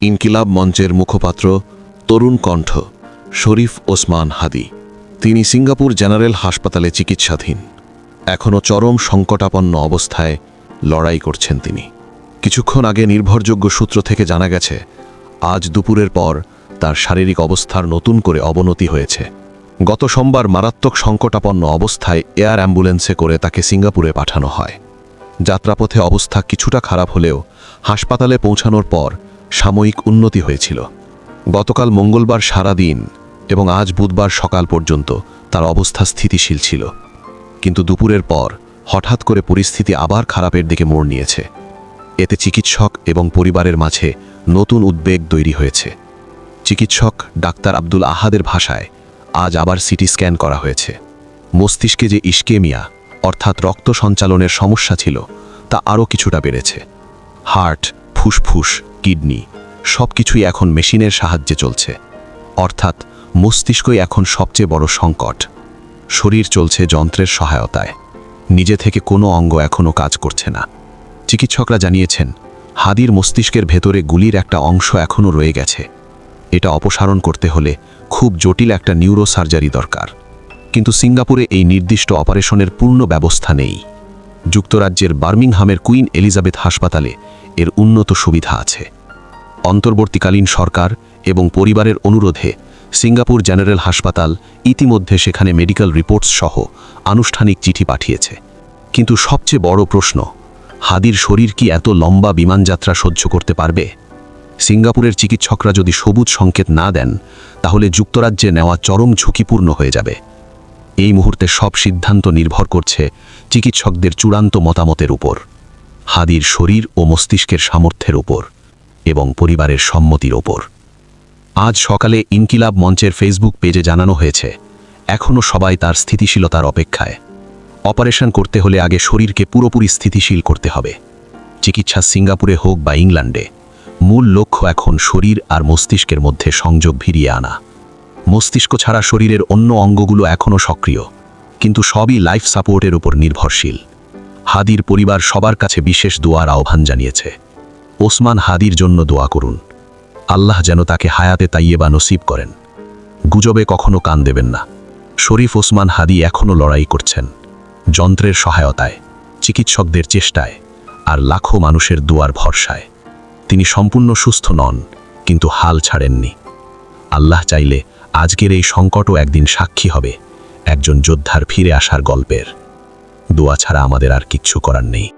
ইনকিলাব মঞ্চের মুখপাত্র তরুণ কণ্ঠ শরীফ ওসমান হাদি। তিনি সিঙ্গাপুর জেনারেল হাসপাতালে চিকিৎসাধীন। এখনও চরম সংকটাপন্ন অবস্থায় লড়াই করছেন তিনি। কিছুক্ষণ আগে নির্ভরযোগ্য সূত্র থেকে জানা গেছে, আজ দুপুরের পর তার শারীরিক অবস্থার নতুন করে অবনতি হয়েছে। গত সোমবার মারাত্মক সংকটাপন্ন অবস্থায় এয়ার অ্যাম্বুলেন্সে করে তাকে সিঙ্গাপুরে পাঠানো হয়। যাত্রাপথে অবস্থা কিছুটা খারাপ হলেও হাসপাতালে পৌঁছানোর পর সাময়িক উন্নতি হয়েছিল। গতকাল মঙ্গলবার সারা দিন এবং আজ বুধবার সকাল পর্যন্ত তার অবস্থা স্থিতিশীল ছিল। কিন্তু দুপুরের পর হঠাৎ করে পরিস্থিতি আবার খারাপের দিকে মোড় নিয়েছে। এতে চিকিৎসক এবং পরিবারের মাঝে নতুন উদ্বেগ তৈরি হয়েছে। চিকিৎসক ডাক্তার আব্দুল আহাদের ভাষায় আজ আবার সিটি স্ক্যান করা হয়েছে। মস্তিষ্কে যে ইস্কেমিয়া, অর্থাৎ রক্ত সঞ্চালনের সমস্যা ছিল, তা আরও কিছুটা বেড়েছে। হার্ট, ফুসফুস কিডনি সব কিছুই এখন মেশিনের সাহায্যে চলছে। অর্থাৎ মস্তিষ্কই এখন সবচেয়ে বড় সংকট। শরীর চলছে যন্ত্রের সহায়তায়। নিজে থেকে কোনো অঙ্গ এখনও কাজ করছে না। চিকিৎসকরা জানিয়েছেন, হাদির মস্তিষ্কের ভেতরে গুলির একটা অংশ এখনও রয়ে গেছে। এটা অপসারণ করতে হলে খুব জটিল একটা নিউরো সার্জারি দরকার। কিন্তু সিঙ্গাপুরে এই নির্দিষ্ট অপারেশনের পূর্ণ ব্যবস্থা নেই। যুক্তরাজ্যের বার্মিংহামের কুইন এলিজাবেথ হাসপাতালে এর উন্নত সুবিধা আছে। অন্তর্বর্তীকালীন সরকার এবং পরিবারের অনুরোধে সিঙ্গাপুর জেনারেল হাসপাতাল ইতিমধ্যে সেখানে মেডিকেল রিপোর্টস সহ আনুষ্ঠানিক চিঠি পাঠিয়েছে। কিন্তু সবচেয়ে বড় প্রশ্ন, হাদির শরীর কি এত লম্বা বিমানযাত্রা সহ্য করতে পারবে? সিঙ্গাপুরের চিকিৎসকরা যদি সবুজ সংকেত না দেন, তাহলে যুক্তরাজ্যে নেওয়া চরম ঝুঁকিপূর্ণ হয়ে যাবে। এই মুহূর্তে সব সিদ্ধান্ত নির্ভর করছে চিকিৎসকদের চূড়ান্ত মতামতের উপর। হাদির শরীর ও মস্তিষ্কের সামর্থ্যের ওপর এবং পরিবারের সম্মতির ওপর। আজ সকালে ইনকিলাব মঞ্চের ফেসবুক পেজে জানানো হয়েছে, এখনও সবাই তার স্থিতিশীলতার অপেক্ষায়। অপারেশন করতে হলে আগে শরীরকে পুরোপুরি স্থিতিশীল করতে হবে। চিকিৎসা সিঙ্গাপুরে হোক বা ইংল্যান্ডে, মূল লক্ষ্য এখন শরীর আর মস্তিষ্কের মধ্যে সংযোগ ভিড়িয়ে আনা। মস্তিষ্ক ছাড়া শরীরের অন্য অঙ্গগুলো এখনও সক্রিয়, কিন্তু সবই লাইফ সাপোর্টের উপর নির্ভরশীল। হাদির পরিবার সবার কাছে বিশেষ দোয়ার আহ্বান জানিয়েছে। ওসমান হাদির জন্য দোয়া করুন। আল্লাহ যেন তাকে হায়াতে তাইয়েবা নসিব করেন। গুজবে কখনো কান দেবেন না। শরীফ ওসমান হাদি এখনও লড়াই করছেন। যন্ত্রের সহায়তায়, চিকিৎসকদের চেষ্টায়, আর লাখো মানুষের দুয়ার ভরসায়। তিনি সম্পূর্ণ সুস্থ নন, কিন্তু হাল ছাড়েননি। আল্লাহ চাইলে আজকের এই সংকটও একদিন সাক্ষী হবে, একজন যোদ্ধার ফিরে আসার গল্পের। দোয়া ছাড়া আমাদের আর কিচ্ছু করার নেই।